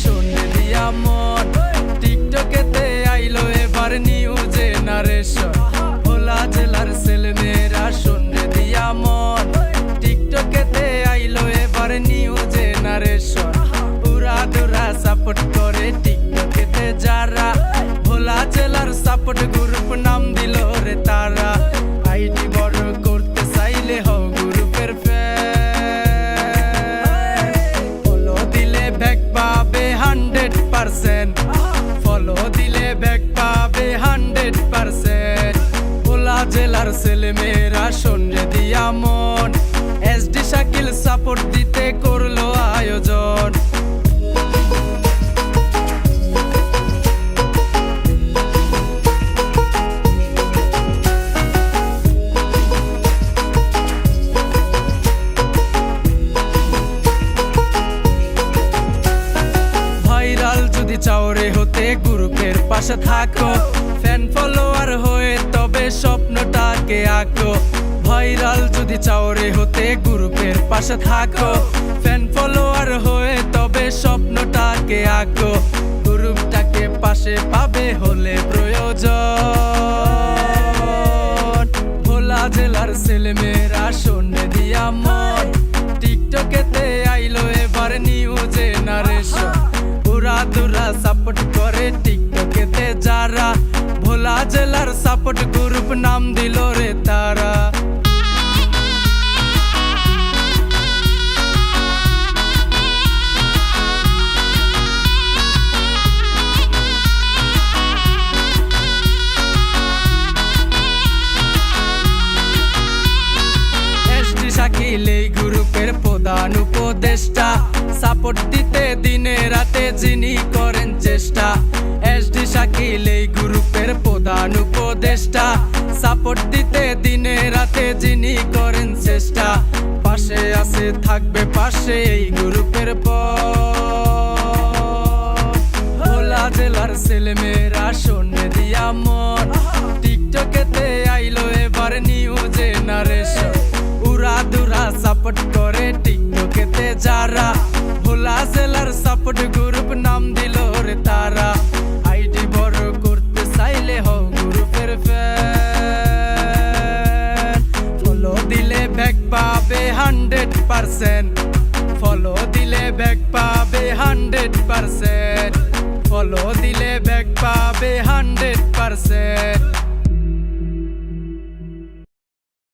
শুনে দিয়া মন। টিকটকেতে আইলো এবার নিউ জেনারেশন ছেলে মেয়েরা সন্ধ্যে দিয়া মন। এসডি শাকিল সাপোর্ট দিতে করল। যদি চাওরে হতে গ্রুপের পাশে থাকো। ফ্যান ফলোয়ার হয়ে তবে স্বপ্নটাকে আঁকো। ভাইরাল যদি চাওরে হতে গ্রুপের পাশে থাকো। ফ্যান ফলোয়ার হয়ে তবে স্বপ্নটাকে আঁকো। গ্রুপটাকে পাশে পাবে হলে প্রয়োজন। ভোলা জেলার ছেলেমেয়েরা সাপোর্ট করে টিকটকেতে যারা। ভোলা জেলার সাপোর্ট গ্রুপ নাম দিল রে তারা। গ্রুপের প্রধান উপদেষ্টা। সাপোর্ট দিতে দিনে রাতে যিনি এই গ্রুপের প্রধান উপদেষ্টা সাপোর্ট দিতে দিনে রাতে যিনি করেন চেষ্টা। পাশে আছে, থাকবে পাশে এই গ্রুপের পর ভোলা জেলার ছেলেমেয়েরা শোনে দিয়া মন। টিকটকেতে আইলো এবার নিউ জেনারেশন। উড়া দুরা সাপোর্ট করে টিকটকেতে যারা। ভোলা জেলার সাপোর্ট পার্সেন্ট ফলো দিলে ব্যাগ পাবে হান্ড্রেড পার্সেন্ট ফলো দিলে ব্যাগ পাবে হান্ড্রেড পার্সেন্ট